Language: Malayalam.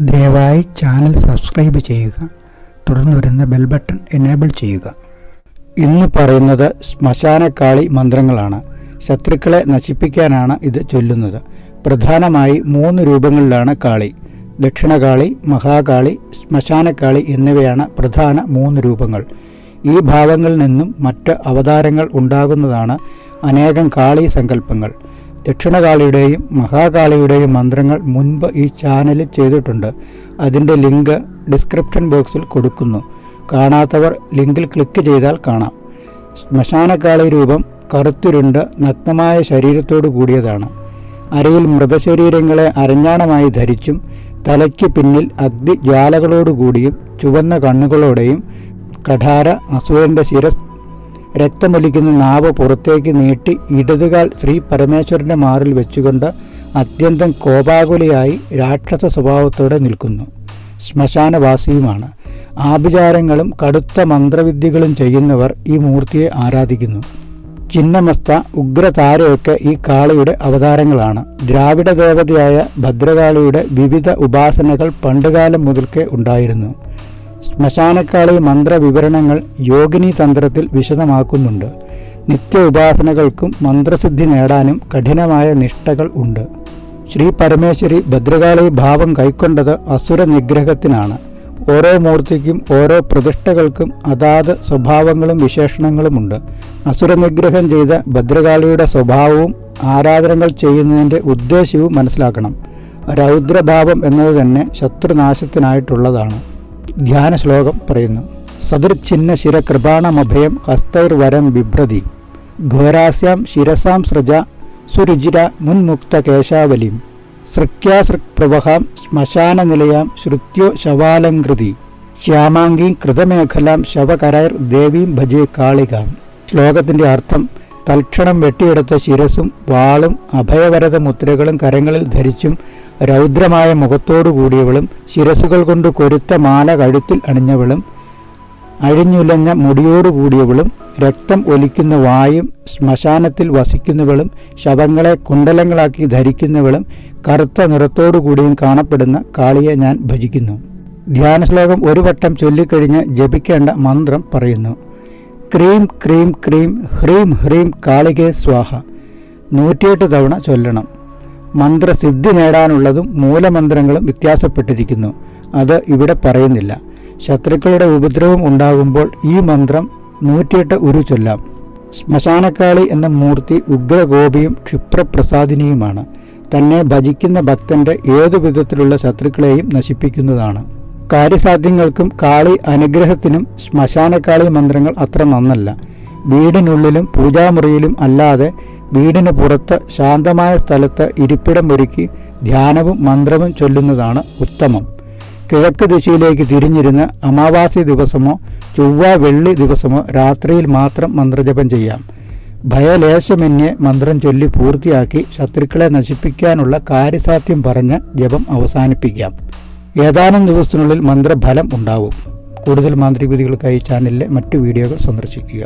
ദയവായി ചാനൽ സബ്സ്ക്രൈബ് ചെയ്യുക. തുടർന്ന് വരുന്ന ബെൽ ബട്ടൺ എനേബിൾ ചെയ്യുക. ഇന്ന് പറയുന്നത് ശ്മശാനക്കാളി മന്ത്രങ്ങളാണ്. ശത്രുക്കളെ നശിപ്പിക്കാനാണ് ഇത് ചൊല്ലുന്നത്. പ്രധാനമായി മൂന്ന് രൂപങ്ങളിലാണ് കാളി. ദക്ഷിണകാളി മഹാകാളി ശ്മശാനക്കാളി എന്നിവയാണ് പ്രധാന മൂന്ന് രൂപങ്ങൾ. ഈ ഭാവങ്ങളിൽ നിന്നും മറ്റ് അവതാരങ്ങൾ ഉണ്ടാകുന്നതാണ് അനേകം കാളി സങ്കല്പങ്ങൾ. ദക്ഷിണകാളിയുടെയും മഹാകാളിയുടെയും മന്ത്രങ്ങൾ മുൻപ് ഈ ചാനലിൽ ചെയ്തിട്ടുണ്ട്. അതിന്റെ ലിങ്ക് ഡിസ്ക്രിപ്ഷൻ ബോക്സിൽ കൊടുക്കുന്നു. കാണാത്തവർ ലിങ്കിൽ ക്ലിക്ക് ചെയ്താൽ കാണാം. ശ്മശാനക്കാളി രൂപം കറുത്തുരുണ്ട് നഗ്നമായ ശരീരത്തോടു കൂടിയതാണ്. അരയിൽ മൃതശരീരങ്ങളെ അരഞ്ഞാണമായി ധരിച്ചും തലയ്ക്ക് പിന്നിൽ അഗ്നി ജ്വാലകളോടുകൂടിയും ചുവന്ന കണ്ണുകളോടെയും കഠാര അസുരന്റെ ശിരസ് രക്തമൊലിക്കുന്ന നാവ് പുറത്തേക്ക് നീട്ടി ഇടതുകാൽ ശ്രീ പരമേശ്വരന്റെ മാറിൽ വെച്ചുകൊണ്ട് അത്യന്തം കോപാകുലയായി രാക്ഷസ സ്വഭാവത്തോടെ നിൽക്കുന്നു. ശ്മശാനവാസിയുമാണ്. ആഭിചാരങ്ങളും കടുത്ത മന്ത്രവിദ്യകളും ചെയ്യുന്നവർ ഈ മൂർത്തിയെ ആരാധിക്കുന്നു. ചിന്നമസ്ത ഉഗ്രതാരയൊക്കെ ഈ കാളിയുടെ അവതാരങ്ങളാണ്. ദ്രാവിഡ ദേവതയായ ഭദ്രകാളിയുടെ വിവിധ ഉപാസനകൾ പണ്ടുകാലം മുതൽക്കേ ഉണ്ടായിരുന്നു. ശ്മശാനക്കാളി മന്ത്രവിവരണങ്ങൾ യോഗിനി തന്ത്രത്തിൽ വിശദമാക്കുന്നുണ്ട്. നിത്യ ഉപാസനകൾക്കും മന്ത്രസിദ്ധി നേടാനും കഠിനമായ നിഷ്ഠകൾ ഉണ്ട്. ശ്രീ പരമേശ്വരി ഭദ്രകാളി ഭാവം കൈക്കൊണ്ടത് അസുര നിഗ്രഹത്തിനാണ്. ഓരോ മൂർത്തിക്കും ഓരോ പ്രതിഷ്ഠകൾക്കും അതാത് സ്വഭാവങ്ങളും വിശേഷണങ്ങളുമുണ്ട് അസുര നിഗ്രഹം ചെയ്ത ഭദ്രകാളിയുടെ സ്വഭാവവും ആരാധനകൾ ചെയ്യുന്നതിന്റെ ഉദ്ദേശ്യവും മനസ്സിലാക്കണം. രൗദ്രഭാവം എന്നത് തന്നെ ശത്രുനാശത്തിനായിട്ടുള്ളതാണ്. ധ്യാന ശ്ലോകം പറയുന്നു. സദൃച്ഛിന്ന ശിര കൃപാണമഭയം ഹസ്തൈർവരം ബിഭ്രതി. ഘോരാസ്യാം ശിരസാം സൃജ സുരുചിര മുൻമുക്ത കേശാവലിം. സൃക്യാസൃക്പ്രവഹാം ശ്മശാനനിലയാം ശ്രുത്യോ ശവാലങ്കൃതി ശ്യാമാംഗീം കൃതമേഖലാം ശവകരൈർ ദേവീം ഭജേ കാളികാം. ശ്ലോകത്തിന്റെ അർത്ഥം തൽക്ഷണം വെട്ടിയെടുത്ത ശിരസും വാളും അഭയവരത മുദ്രകളും കരങ്ങളിൽ ധരിച്ചും രൗദ്രമായ മുഖത്തോടു കൂടിയവളും ശിരസുകൾ കൊണ്ട് കൊരുത്ത മാല കഴുത്തിൽ അണിഞ്ഞവളും അഴിഞ്ഞുലഞ്ഞ മുടിയോടുകൂടിയവളും രക്തം ഒലിക്കുന്ന വായും ശ്മശാനത്തിൽ വസിക്കുന്നവളും ശവങ്ങളെ കുണ്ടലങ്ങളാക്കി ധരിക്കുന്നവളും കറുത്ത നിറത്തോടുകൂടിയും കാണപ്പെടുന്ന കാളിയെ ഞാൻ ഭജിക്കുന്നു. ധ്യാനശ്ലോകം ഒരു വട്ടം ചൊല്ലിക്കഴിഞ്ഞ് ജപിക്കേണ്ട മന്ത്രം പറയുന്നു. ക്രീം ക്രീം ക്രീം ഹ്രീം ഹ്രീം കാളികേ സ്വാഹ. നൂറ്റിയെട്ട് തവണ ചൊല്ലണം. മന്ത്രസിദ്ധി നേടാനുള്ളതും മൂലമന്ത്രങ്ങളും വ്യത്യാസപ്പെട്ടിരിക്കുന്നു. അത് ഇവിടെ പറയുന്നില്ല. ശത്രുക്കളുടെ ഉപദ്രവം ഉണ്ടാകുമ്പോൾ ഈ മന്ത്രം നൂറ്റിയെട്ട് ഉരു ചൊല്ലാം. ശ്മശാനക്കാളി എന്ന മൂർത്തി ഉഗ്രഗോപിയും ക്ഷിപ്രപ്രസാദിനിയുമാണ്. തന്നെ ഭജിക്കുന്ന ഭക്തന്റെ ഏതു വിധത്തിലുള്ള ശത്രുക്കളെയും നശിപ്പിക്കുന്നതാണ്. കാര്യസാധ്യങ്ങൾക്കും കാളി അനുഗ്രഹത്തിനും ശ്മശാനക്കാളി മന്ത്രങ്ങൾ അത്ര നന്നല്ല. വീടിനുള്ളിലും പൂജാമുറിയിലും അല്ലാതെ വീടിന് പുറത്ത് ശാന്തമായ സ്ഥലത്ത് ഇരിപ്പിടം ഒരുക്കി ധ്യാനവും മന്ത്രവും ചൊല്ലുന്നതാണ് ഉത്തമം. കിഴക്ക് ദിശയിലേക്ക് തിരിഞ്ഞിരുന്ന് അമാവാസി ദിവസമോ ചൊവ്വ വെള്ളി ദിവസമോ രാത്രിയിൽ മാത്രം മന്ത്രജപം ചെയ്യാം. ഭയലേശമെന്നെ മന്ത്രം ചൊല്ലി പൂർത്തിയാക്കി ശത്രുക്കളെ നശിപ്പിക്കാനുള്ള കാര്യസാധ്യം പറഞ്ഞ് ജപം അവസാനിപ്പിക്കാം. ഏതാനും ദിവസത്തിനുള്ളിൽ മന്ത്രഫലം ഉണ്ടാവും. കൂടുതൽ മാന്ത്രിക മാന്ത്രികവിധികൾക്കായി ചാനലിലെ മറ്റ് വീഡിയോകൾ സന്ദർശിക്കുക.